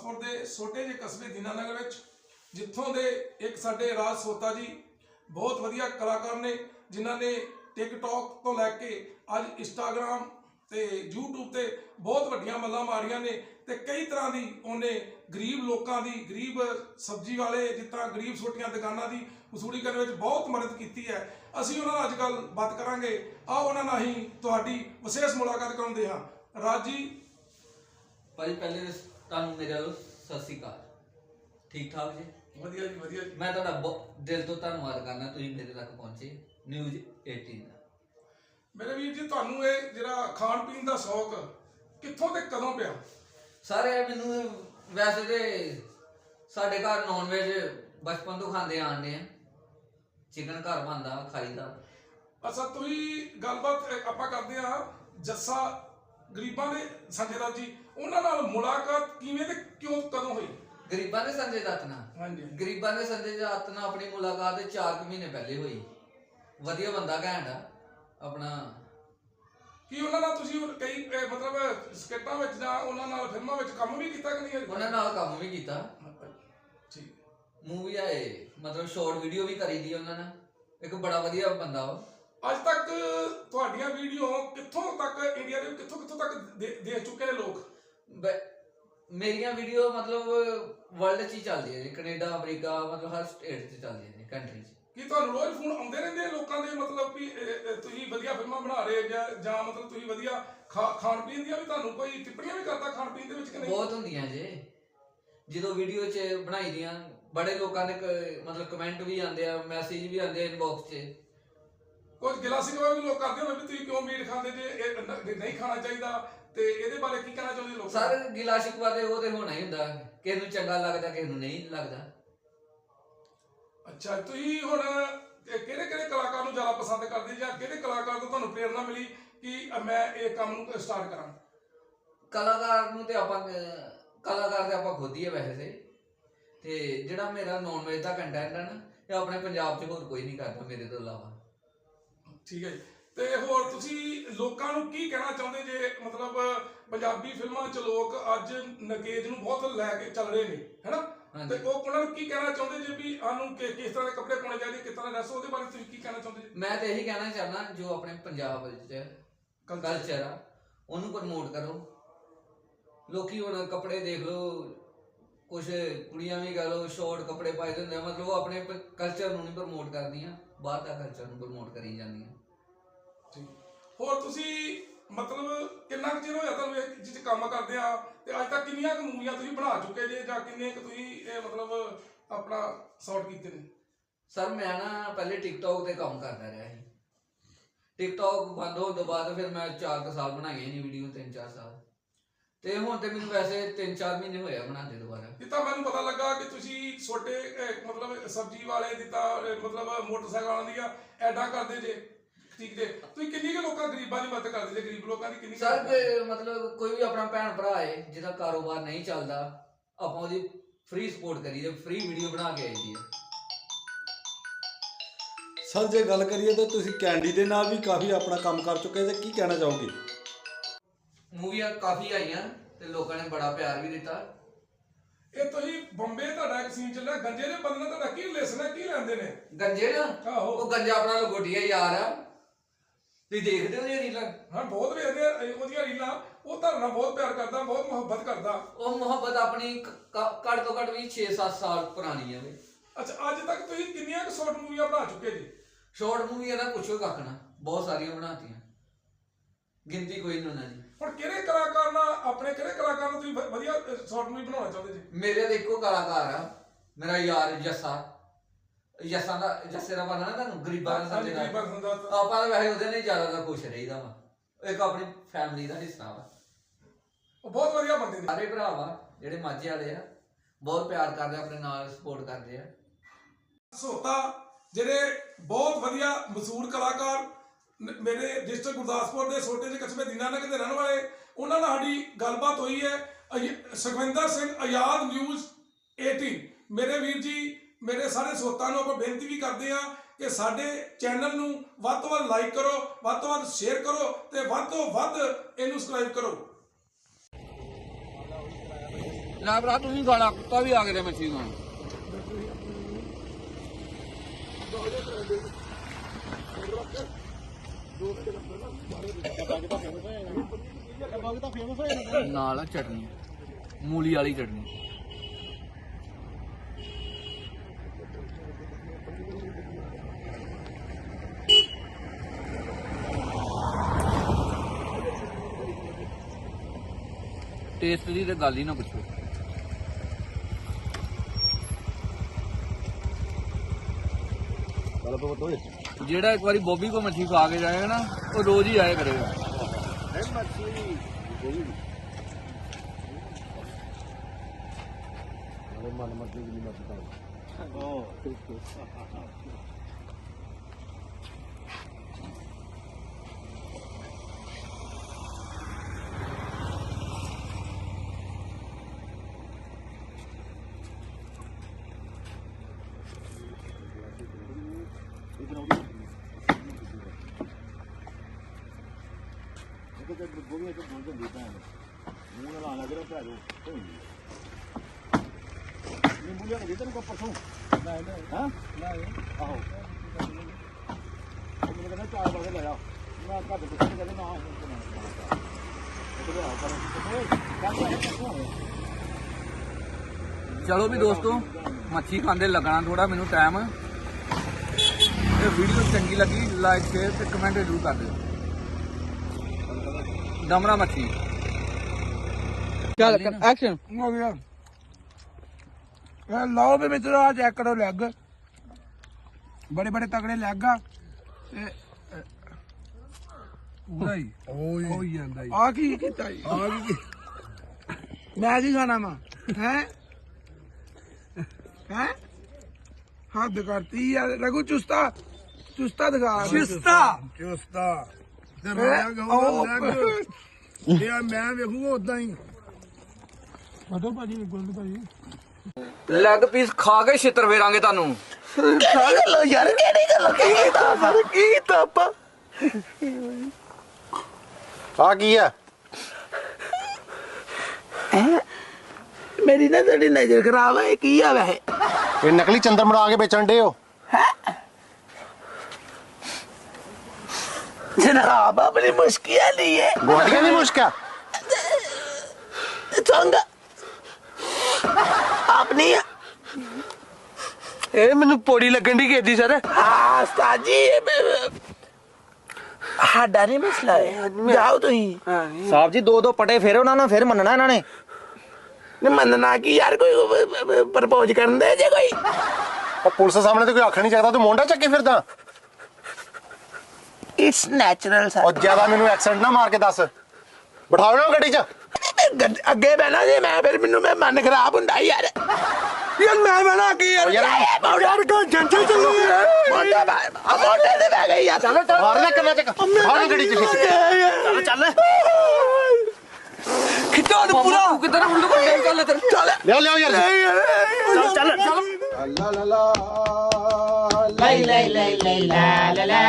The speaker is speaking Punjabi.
ਗੁਰਦਾਸਪੁਰ ਦੇ ਛੋਟੇ ਜਿਹੇ ਕਸਬੇ ਦੀਨਾਨਗਰ ਵਿੱਚ, ਜਿੱਥੋਂ ਦੇ ਇੱਕ ਸਾਡੇ ਰਾਜ ਸੋਤਾ ਜੀ ਬਹੁਤ ਵਧੀਆ ਕਲਾਕਾਰ ਨੇ, ਜਿਨ੍ਹਾਂ ਨੇ ਟਿਕਟੌਕ ਤੋਂ ਲੈ ਕੇ ਅੱਜ ਇੰਸਟਾਗ੍ਰam ਤੇ YouTube ਤੇ ਬਹੁਤ ਵੱਡੀਆਂ ਮੱਲਾਂ ਮਾਰੀਆਂ ਨੇ ਤੇ ਕਈ ਤਰ੍ਹਾਂ ਦੀ ਉਹਨੇ ਗਰੀਬ ਲੋਕਾਂ ਦੀ, ਗਰੀਬ ਸਬਜ਼ੀ ਵਾਲੇ ਜਿੱਦਾਂ ਗਰੀਬ ਛੋਟੀਆਂ ਦੁਕਾਨਾਂ ਦੀ ਵਸੂਲੀ ਕਰਨ ਵਿੱਚ ਬਹੁਤ ਮਦਦ ਕੀਤੀ ਹੈ। ਅਸੀਂ ਉਹਨਾਂ ਨਾਲ ਅੱਜ ਕੱਲ ਬਾਤ ਕਰਾਂਗੇ। ਆਓ ਉਹਨਾਂ ਨਾਲ ਹੀ ਤੁਹਾਡੀ ਵਿਸ਼ੇਸ਼ ਮੁਲਾਕਾਤ ਕਰਾਉਂਦੇ ਹਾਂ। ਰਾਜ ਜੀ। ਭਾਜੀ, ਪਹਿਲੇ ਤੁਹਾਨੂੰ ਮੇਰੇ ਵੱਲੋਂ ਸਤਿ ਸ਼੍ਰੀ ਅਕਾਲ। ਠੀਕ ਠਾਕ ਜੀ? ਵਧੀਆ ਜੀ ਵਧੀਆ ਜੀ। ਮੈਂ ਤੁਹਾਡਾ ਬਹੁ- ਦਿਲ ਤੋਂ ਧੰਨਵਾਦ ਕਰਨਾ ਤੁਸੀਂ ਮੇਰੇ ਤੱਕ ਪਹੁੰਚੇ। ਨਿਊਜ਼ 18 ਦਾ। ਮੇਰੇ ਵੀਰ ਜੀ ਤੁਹਾਨੂੰ ਇਹ ਜਿਹੜਾ ਖਾਣ ਪੀਣ ਦਾ ਸ਼ੌਕ ਕਿੱਥੋਂ ਤੇ ਕਦੋਂ ਪਿਆ? ਸਾਰੇ ਮੈਨੂੰ ਵੈਸੇ ਤੇ ਸਾਡੇ ਘਰ ਨੌਨ ਵੈਜ ਬਚਪਨ ਤੋਂ ਖਾਂਦੇ ਆਉਂਦੇ ਆ। ਚਿਕਨ ਘਰ ਬਣਦਾ ਖਾਈਦਾ। ਅੱਛਾ ਤੁਸੀਂ ਗੱਲਬਾਤ ਅ, ਆਪਾਂ ਕਰਦੇ ਆ ਜੱਸਾ ਗਰੀਬਾਂ ਦੇ ਸੰਜੇ ਦੱਤ ਜੀ। ਉਹਨਾਂ ਨਾਲ ਮੁਲਾਕਾਤ ਕਿਵੇਂ ਤੇ ਕਿਉਂ ਕਦੋਂ ਹੋਈ? ਗਰੀਬਾਂ ਦੇ ਸੰਜੇ ਦੱਤ ਨਾਲ ਹਾਂਜੀ ਗਰੀਬਾਂ ਦੇ ਸੰਜੇ ਦੱਤ ਨਾਲ ਆਪਣੀ ਮੁਲਾਕਾਤ 4 ਮਹੀਨੇ ਪਹਿਲੇ ਹੋਈ। ਵਧੀਆ ਬੰਦਾ ਘੈਂਟ ਆ ਆਪਣਾ। ਕੀ ਉਹਨਾਂ ਨਾਲ ਤੁਸੀਂ ਹੁਣ ਕਈ ਮਤਲਬ ਸਕੇਟਾਂ ਵਿੱਚ ਜਾਂ ਉਹਨਾਂ ਨਾਲ ਫਿਲਮਾਂ ਵਿੱਚ ਕੰਮ ਵੀ ਕੀਤਾ ਕਿ ਨਹੀਂ ਉਹਨਾਂ ਨਾਲ ਕੰਮ ਵੀ ਕੀਤਾ। ਠੀਕ। ਮੂਵੀ ਆਏ ਮਤਲਬ ਸ਼ਾਰਟ ਵੀਡੀਓ ਵੀ ਕਰੀ ਦੀ ਉਹਨਾਂ ਨੇ। ਇੱਕ ਬੜਾ ਵਧੀਆ ਬੰਦਾ ਉਹ। ਅੱਜ ਤੱਕ ਤੁਹਾਡੀਆਂ ਵੀਡੀਓ ਕਿੱਥੋਂ ਤੱਕ ਇੰਡੀਆ ਦੇ ਕਿੱਥੋਂ ਕਿੱਥੋਂ ਤੱਕ ਦੇ- ਦੇਖ ਚੁੱਕੇ ਨੇ ਲੋਕ? ਮੇਰੀਆਂ ਵੀਡੀਓ ਮਤਲਬ ਵਰਲਡ 'ਚ ਹੀ ਚੱਲਦੀਆਂ ਨੇ ਕੈਨੇਡਾ ਅਮਰੀਕਾ ਮਤਲਬ ਹਰ ਸਟੇਟ 'ਚ ਚੱਲਦੀਆਂ ਨੇ ਕੰਟਰੀ 'ਚ। ਕੀ ਤੁਹਾਨੂੰ ਰੋਜ਼ ਫੋਨ ਆਉਂਦੇ ਰਹਿੰਦੇ ਆ ਲੋਕਾਂ ਦੇ ਮਤਲਬ ਵੀ ਤੁਸੀਂ ਵਧੀਆ ਫਿਲਮਾਂ ਬਣਾ ਰਹੇ ਜਾਂ ਜਾਂ ਮਤਲਬ ਤੁਸੀਂ ਵਧੀਆ ਖਾ- ਖਾਣ ਪੀਣ ਦੀਆਂ ਵੀ ਤੁਹਾਨੂੰ ਕੋਈ ਟਿੱਪਣੀਆਂ ਵੀ ਕਰਦਾ ਖਾਣ ਪੀਣ ਦੇ ਵਿੱਚ ਕਿ ਨਹੀਂ? ਬਹੁਤ ਹੁੰਦੀਆਂ ਜੇ। ਜਦੋਂ ਵੀਡੀਓ 'ਚ ਬਣਾਈ ਦੀਆਂ ਬੜੇ ਲੋਕਾਂ ਦੇ ਕ- ਮਤਲਬ ਕਮੈਂਟ ਵੀ ਆਉਂਦੇ ਆ ਮੈਸੇਜ ਵੀ ਆਉਂਦੇ ਆ ਇਨਬਾਕਸ 'ਚ। ਕੁਝ ਗਿਲਾਸੀ ਕਵਾ ਵੀ ਲੋਕ ਕਰਦੇ ਹੋਣੇ ਵੀ ਤੁਸੀਂ ਕਿਉਂ ਮੀਟ ਖਾਂਦੇ ਜੇ ਇਹ ਨ- ਨਹੀਂ ਖਾਣਾ ਚਾਹੀਦਾ। ਤੇ ਇਹਦੇ ਬਾਰੇ ਕੀ ਕਹਿਣਾ ਚਾਹੁੰਦੇ ਲੋਕ? ਸਾਰੇ ਗਿਲਾ ਸ਼ਿਕਵਾ ਤੇ ਉਹ ਤੇ ਹੋਣਾ ਹੀ ਹੁੰਦਾ। ਕਿਸੇ ਨੂੰ ਚੰਗਾ ਲੱਗਦਾ ਕਿਸੇ ਨੂੰ ਨਹੀਂ ਲੱਗਦਾ। ਅੱਛਾ ਤੁਸੀਂ ਹੁਣ ਕਿਹੜੇ ਕਿਹੜੇ ਕਲਾਕਾਰ ਨੂੰ ਜ਼ਿਆਦਾ ਪਸੰਦ ਕਰਦੇ ਜਾਂ ਕਿਹੜੇ ਕਲਾਕਾਰ ਤੋਂ ਤੁਹਾਨੂੰ ਪ੍ਰੇਰਣਾ ਮਿਲੀ ਕਿ ਮੈਂ ਇਹ ਕੰਮ ਨੂੰ ਸਟਾਰਟ ਕਰਾਂ? ਕਲਾਕਾਰ ਨੂੰ ਤੇ ਆਪਾਂ ਕਲਾਕਾਰ ਤੇ ਆਪਾਂ ਖੁਦ ਹੀ ਆ ਵੈਸੇ। ਤੇ ਤੇ ਜਿਹੜਾ ਮੇਰਾ ਨੌਨ ਵੈਜ ਦਾ ਕੰਟੈਂਟ ਹੈ ਨਾ ਇਹ ਆਪਣੇ ਪੰਜਾਬ 'ਚ ਹੋਰ ਕੋਈ ਨਹੀਂ ਕਰਦਾ ਮੇਰੇ ਤੋਂ ਇਲਾਵਾ। ਠੀਕ ਹੈ ਜੀ। ਤੇ ਹੋਰ ਤੁਸੀਂ ਲੋਕਾਂ ਨੂੰ ਕੀ ਕਹਿਣਾ ਚਾਹੁੰਦੇ ਜੇ ਮਤਲਬ ਪੰਜਾਬੀ ਫਿਲਮਾਂ 'ਚ ਲੋਕ ਅੱਜ ਨਕੇਜ ਨੂੰ ਬਹੁਤ ਲੈ ਕੇ ਚੱਲ ਰਹੇ ਨੇ ਹੈਨਾ? ਤੇ ਉਹ ਉਹਨਾਂ ਨੂੰ ਕੀ ਕਹਿਣਾ ਚਾਹੁੰਦੇ ਜੇ ਵੀ ਸਾਨੂੰ ਕਿ- ਕਿਸ ਤਰ੍ਹਾਂ ਦੇ ਕੱਪੜੇ ਪਾਉਣੇ ਚਾਹੀਦੇ ਕਿਸ ਤਰ੍ਹਾਂ ਦਾ ਡਰੈਸ ਉਹਦੇ ਬਾਰੇ ਤੁਸੀਂ ਕੀ ਕਹਿਣਾ ਚਾਹੁੰਦੇ ਜੀ? ਮੈਂ ਤੇ ਇਹੀ ਕਹਿਣਾ ਚਾਹਨਾ ਜੋ ਆਪਣੇ ਪੰਜਾਬ ਵਿੱਚ ਕਲਚਰ ਆ ਉਹਨੂੰ ਪ੍ਰਮੋਟ ਕਰੋ। ਲੋਕੀ ਹੁਣ ਕੱਪੜੇ ਦੇਖ ਲਓ ਕੁਝ ਕੁੜੀਆਂ ਵੀ ਕਹ ਲਓ ਸ਼ਾਰਟ ਕੱਪੜੇ ਪਾਏ ਹੁੰਦੇ ਆ ਮਤਲਬ ਉਹ ਆਪਣੇ ਕਲਚਰ ਨੂੰ ਨਹੀਂ ਪ੍ਰਮੋਟ ਕਰਦੀਆਂ ਬਾਹਰ ਦਾ ਕਲਚਰ ਨੂੰ ਪ੍ਰਮੋਟ ਕਰੀ ਜਾਂਦੀਆਂ। ਹੋਰ ਤੁਸੀਂ ਮਤਲਬ ਕਿੰਨਾ ਕੁ ਚਿਰ ਹੋਇਆ ਤੁਹਾਨੂੰ ਇਹ 'ਚ ਕੰਮ ਕਰਦੇ ਆ? ਤੇ ਅੱਜ ਤੱਕ ਕਿੰਨੀਆਂ ਕੁ ਮੂਵੀਆਂ ਤੁਸੀਂ ਬਣਾ ਚੁੱਕੇ ਜੇ ਜਾਂ ਕਿੰਨੇ ਕੁ ਤੁਸੀਂ ਇਹ ਮਤਲਬ ਆਪਣਾ ਸ਼ਾਰਟ ਕੀਤੇ ਨੇ? ਸਰ ਮੈਂ ਨਾ ਪਹਿਲੇ ਟਿਕਟੌਕ ਤੇ ਕੰਮ ਕਰਦਾ ਰਿਹਾ ਸੀ। ਟਿਕਟੌਕ ਬੰਦ ਹੋਣ ਤੋਂ ਬਾਅਦ ਫਿਰ ਮੈਂ 4 ਸਾਲ ਬਣਾਈਆਂ ਨਹੀਂ ਵੀਡੀਓ 3-4 ਸਾਲ। ਤੇ ਹੁਣ ਤੇ ਮੈਨੂੰ ਵੈਸੇ 3-4 ਮਹੀਨੇ ਹੋਏ ਆ ਬਣਾਉਂਦੇ ਦੁਬਾਰਾ। ਜਿੱਦਾਂ ਮੈਨੂੰ ਪਤਾ ਲੱਗਾ ਕਿ ਤੁਸੀਂ ਛੋਟੇ ਅਹ, ਮਤਲਬ ਸਬਜ਼ੀ ਵਾਲੇ ਦੀ ਤਾਂ ਅਹ, ਮਤਲਬ ਮੋਟਰਸਾਈਕਲ ਵਾਲਿਆਂ ਦੀਆਂ ਐਡਾ ਕਰਦੇ ਜੇ। ਠੀਕ ਜੇ। ਤੁਸੀਂ ਕਿੰਨੀ ਕੁ ਲੋਕਾਂ ਗਰੀਬਾਂ ਦੀ ਮਦਦ ਕਰਦੇ ਜੇ ਗਰੀਬ ਲੋਕਾਂ ਦੀ ਕਿੰਨੀ ਕੁ ਸਰ ਮਦਦ ਕਿ ਮਤਲਬ ਕੋਈ ਵੀ ਆਪਣਾ ਭੈਣ ਭਰਾ ਹੈ ਜਿਹਦਾ ਕਾਰੋਬਾਰ ਨਹੀਂ ਚੱਲਦਾ ਆਪਾਂ ਉਹਦੀ ਫ੍ਰੀ ਸਪੋਰਟ ਕਰੀਏ ਫ੍ਰੀ ਵੀਡੀਓ ਬਣਾ ਕੇ ਆਈਦੀ ਹੈ ਸਰ ਜੇ ਗੱਲ ਕਰੀਏ ਤਾਂ ਤੁਸੀਂ ਕੈਂਡੀ ਦੇ ਨਾਲ ਵੀ ਕਾਫੀ ਆਪਣਾ ਕੰਮ ਕਰ ਚੁੱਕੇ ਜੇ ਕੀ ਕਹਿਣਾ ਚਾਹੋਗੇ? ਮੂਵੀਆਂ ਕਾਫੀ ਆਈਆਂ ਤੇ ਲੋਕਾਂ ਨੇ ਬੜਾ ਪਿਆਰ ਵੀ ਦਿੱਤਾ। ਇਹ ਤੁਸੀਂ ਬੰਬੇ ਤੁਹਾਡਾ ਇੱਕ ਸੀਨ ਚੱਲਿਆ ਗੰਜੇ ਦੇ ਬੰਦੇ ਨਾਲ ਤੁਹਾਡਾ ਕੀ ਰਿਲੇਸ਼ਨ ਹੈ ਕੀ ਲੈਂਦੇ ਨੇ? ਗੰਜੇ ਨਾ? ਆਹੋ। ਉਹ ਗੰਜਾ ਆਪਣਾ ਲਗੋਟੀਆ ਯਾਰ ਆ। ਤੁਸੀਂ ਦੇਖਦੇ ਹੋ ਇਹ ਰੀਲਾਂ? ਹਾਂ ਬਹੁਤ ਵੇਖਦੇ ਆ ਇਹ ਉਹਦੀਆਂ ਰੀਲਾਂ। ਉਹ ਨਾਲ ਬਹੁਤ ਪਿਆਰ ਕਰਦਾ ਬਹੁਤ ਮੁਹੱਬਤ ਕਰਦਾ। ਉਹ ਮੁਹੱਬਤ ਆਪਣੀ ਕ- ਕ- ਘੱਟ ਤੋਂ ਘੱਟ ਵੀ 6-7 ਸਾਲ ਪੁਰਾਣੀ ਹੈ ਵੇ। ਅੱਛਾ ਅੱਜ ਤੱਕ ਤੁਸੀਂ ਕਿੰਨੀਆਂ ਕੁ ਸ਼ਾਰਟ ਮੂਵੀਆਂ ਬਣਾ ਚੁੱਕੇ ਜੀ? ਸ਼ਾਰਟ ਮੂਵੀ ਇਹਦਾ ਪੁੱਛੋ ਕੱਖ ਨਾ ਬਹੁਤ ਸਾਰੀਆਂ ਬਣਾਤੀਆਂ। ਗਿਣਤੀ ਕੋਈ ਨਹੀਂ ਉਹਨਾਂ ਦੀ ਹੁਣ ਕਿਹੜੇ ਕਲਾਕਾਰ ਨਾਲ ਆਪਣੇ ਕਿਹੜੇ ਕਲਾਕਾਰ ਨੂੰ ਤੁਸੀਂ ਵ- ਵਧੀਆ ਸ਼ਾਰਟ ਮੂਵੀ ਬਣਾਉਣਾ ਚਾਹੁੰਦੇ ਜੀ? ਮੇਰੇ ਤਾਂ ਇੱਕੋ ਕਲਾਕਾਰ ਆ ਮੇਰਾ ਯਾਰ ਜੱਸਾ। ਜੱਸਾ ਦਾ ਜੱਸੇ ਦਾ ਬਣਾ ਨਾ ਤੁਹਾਨੂੰ ਗਰੀਬਾਂ ਦਾ ਹਾਂਜੀ ਸਮਝਦਾ ਗਰੀਬਾਂ ਨੂੰ ਸੰਦਾਤ ਆਪਾਂ ਤਾਂ ਵੈਸੇ ਉਹਦੇ ਨਾਲ ਜ਼ਿਆਦਾ ਦਾ ਖੁਸ਼ ਰਹੀਦਾ ਵਾ। ਇੱਕ ਆਪਣੀ ਫੈਮਿਲੀ ਦਾ ਹਿੱਸਾ ਵਾ। ਉਹ ਬਹੁਤ ਵਧੀਆ ਬੰਦੇ ਨੇ। ਸਾਰੇ ਭਰਾ ਵਾ ਜਿਹੜੇ ਮਾਝੇ ਵਾਲੇ ਆ। ਬਹੁਤ ਪਿਆਰ ਕਰਦੇ ਆਪਣੇ ਨਾਲ ਸਪੋਰਟ ਕਰਦੇ ਆ। ਸੋਤਾ ਜਿਹੜੇ ਬਹੁਤ ਵਧੀਆ ਮਸ਼ਹੂਰ ਕਲਾਕਾਰ ਨ- ਮੇਰੇ ਡਿਸਟ੍ਰਿਕਟ ਗੁਰਦਾਸਪੁਰ ਦੇ ਛੋਟੇ ਜਿਹੇ ਕਸਬੇ ਦੀਨਾਨਗਰ ਦੇ ਰਹਿਣ ਵਾਲੇ ਉਹਨਾਂ ਨਾਲ ਸਾਡੀ ਗੱਲਬਾਤ ਹੋਈ ਹੈ। ਅਯ- ਸੁਖਵਿੰਦਰ ਸਿੰਘ ਆਜ਼ਾਦ ਨਿਊਜ਼ 18 ਮੇਰੇ ਵੀਰ ਜੀ ਮੇਰੇ ਸਾਰੇ ਸੋਤਾਂ ਨੂੰ ਆਪਾਂ ਬੇਨਤੀ ਵੀ ਕਰਦੇ ਆ ਕਿ ਸਾਡੇ ਚੈਨਲ ਨੂੰ ਵੱਧ ਤੋਂ ਵੱਧ ਲਾਈਕ ਕਰੋ, ਵੱਧ ਤੋਂ ਵੱਧ ਸ਼ੇਅਰ ਕਰੋ ਤੇ ਵੱਧ ਤੋਂ ਵੱਧ ਇਹਨੂੰ ਸਬਸਕ੍ਰਾਈਬ ਕਰੋ। ਨਾ ਭਰਾ ਤੂੰ ਵੀ ਗਾਲਾ ਕੁੱਤਾ ਵੀ ਆ ਗਿਆ ਮੱਛੀ ਨੂੰ ਨਾਲ ਆ ਚਟਨੀ, ਮੂਲੀ ਵਾਲੀ ਚਟਨੀ। ਟੇਸਟ ਦੀ ਤੇ ਗੱਲ ਹੀ ਨਾ ਪੁੱਛੋ। ਜਿਹੜਾ ਇੱਕ ਵਾਰੀ ਬੋਬੀ ਕੋ ਮੱਛੀ ਖਾ ਕੇ ਜਾਏਗਾ ਨਾ ਉਹ ਰੋਜ਼ ਹੀ ਆਇਆ ਕਰੇਗਾ। ਚਲੋ ਵੀ ਦੋਸਤੋ ਮੱਛੀ ਖਾਂਦੇ ਲੱਗਣਾ ਥੋੜਾ ਮੈਨੂੰ ਟਾਈਮ ਇਹ ਵੀਡੀਓ ਚੰਗੀ ਲੱਗੀ ਲਾਈਕ ਸ਼ੇਅਰ ਤੇ ਕਮੈਂਟ ਜ਼ਰੂਰ ਕਰ ਦਿਓ। ਦਮਰਾ ਮੱਛੀ। ਚੱਲ ਐਕਸ਼ਨ ਹੋ ਗਿਆ। ਇਹ ਲਓ ਵੀ ਮਿੱਤਰੋ ਆ ਚੈੱਕ ਕਰੋ ਲੈਗ ਬੜੇ ਬੜੇ ਤਗੜੇ ਲੈਗ ਆ। ਤੇ ਪੂਰਾ ਹੀ। ਜਾਂਦਾ ਆ ਕੀ ਕੀਤਾ ਜੀ? ਆ ਕੀ ਮੈਂ ਕੀ ਖਾਣਾ ਵਾ? ਹੈ? ਹੈ? ਹੱਦ ਕਰਤੀ ਯਾਰ। ਰਘੂ ਚੁਸਤਾ। ਚੁਸਤਾ ਦਿਖਾ। ਚੁਸਤਾ। ਚੁਸਤਾ। ਤੇ ਹੈਂ? ਮੈਂ ਕਹੂੰਗਾ ਉਹ- ਲੱਗ ਇਹ ਮੈਂ ਵੇਖੂਗਾ ਉਦਾਂ ਹੀ। ਬਟੋ ਭਾਜੀ ਗੁੱਲ ਭਾਜੀ। ਲੈਗ ਪੀਸ ਖਾ ਕੇ ਛਿੱਤਰ ਫੇਰਾਂਗੇ ਤੁਹਾਨੂੰ। ਆ ਕੀ ਆ? ਮੇਰੀ ਨਾ ਤੁਹਾਡੀ ਨਜ਼ਰ ਖਰਾਬ ਹੈ ਇਹ ਕੀ ਆ ਵੈਸੇ? ਇਹ ਨਕਲੀ ਚੰਦਰ ਬਣਾ ਕੇ ਵੇਚਣ ਦੇ ਹੋ? ਜਨਾਬ ਆਪਣੀ ਮੁਸ਼ਕਿਲ ਨਹੀਂ ਹੈ ਗੁਆਂਢੀਆਂ ਦੀ ਮੁਸ਼ਕਾ ਚੰਗ ਆਪਣੀ ਇਹ ਮੈਨੂੰ ਪੋੜੀ ਲੱਗਣ ਦੀ ਕੀਤੀ ਸਰ ਹਾਂ ਉਸਤਾਦ ਜੀ ਇਹ ਮੈਂ- ਸਾਡਾ ਨਹੀਂ ਮਸਲਾ ਹੈ ਜਾਓ ਤੁਸੀਂ ਸਾਹਿਬ ਜੀ ਦੋ ਦੋ ਪਟੇ ਫੇਰੇ ਉਹਨਾਂ ਨੂੰ ਫਿਰ ਮੰਨਣਾ ਇਹਨਾਂ ਨੇ ਨਹੀਂ ਮੰਨਣਾ ਕੀ ਯਾਰ ਕੋਈ ਪ੍ਰਪੋਜ਼ ਕਰਨ ਦੇ ਜੇ ਕੋਈ ਉਹ ਪੁਲਿਸ ਸਾਹਮਣੇ ਤੇ ਕੋਈ ਆਖ ਨਹੀਂ ਸਕਦਾ ਤੂੰ ਮੋਢਾ ਚੱਕੇ ਫਿਰਦਾ ਇਟਸ ਨੈਚੁਰਲ ਉਹ ਸਰ ਜ਼ਿਆਦਾ ਮੈਨੂੰ ਐਕਸੀਡੈਂਟ ਨਾ ਮਾਰ ਕੇ ਦੱਸ। ਬਿਠਾਓ ਨਾ ਗੱਡੀ 'ਚ। ਅੱਗੇ ਬਹਿਣਾ ਜੇ ਮੈਂ ਫਿਰ ਮੈਨੂੰ ਮੈਂ ਮਨ ਖਰਾਬ ਹੁੰਦਾ ਯਾਰ। ਯਾਰ ਮੈਂ ਬਣਾ ਕੀ ਯਾਰ? ਉਹ ਯਾਰ- ਕੋ ਜੰਟਲ ਚੱਲੂ ਮੋਟਾ ਆ ਮੋਟੇ ਤੇ ਬਹਿ ਗਈ ਯਾਰ। ਮਾਰ ਨਾ ਕੰਨਾਂ 'ਚ ਬਿਠਾਓ ਨਾ ਗੱਡੀ 'ਚ ਚੱਲ ਚੱਲ। ਖਿੱਚੋ ਨੂੰ ਪੂਰਾ। ਕਿੱਧਰ ਉਲੂ ਕਰ ਚੱਲ ਇੱਧਰ ਚੱਲ। ਲਿਓ ਲਿਓ ਯਾਰ। ਚੱਲ ਚੱਲ। ਚੱਲ। lay lay lay lay la la la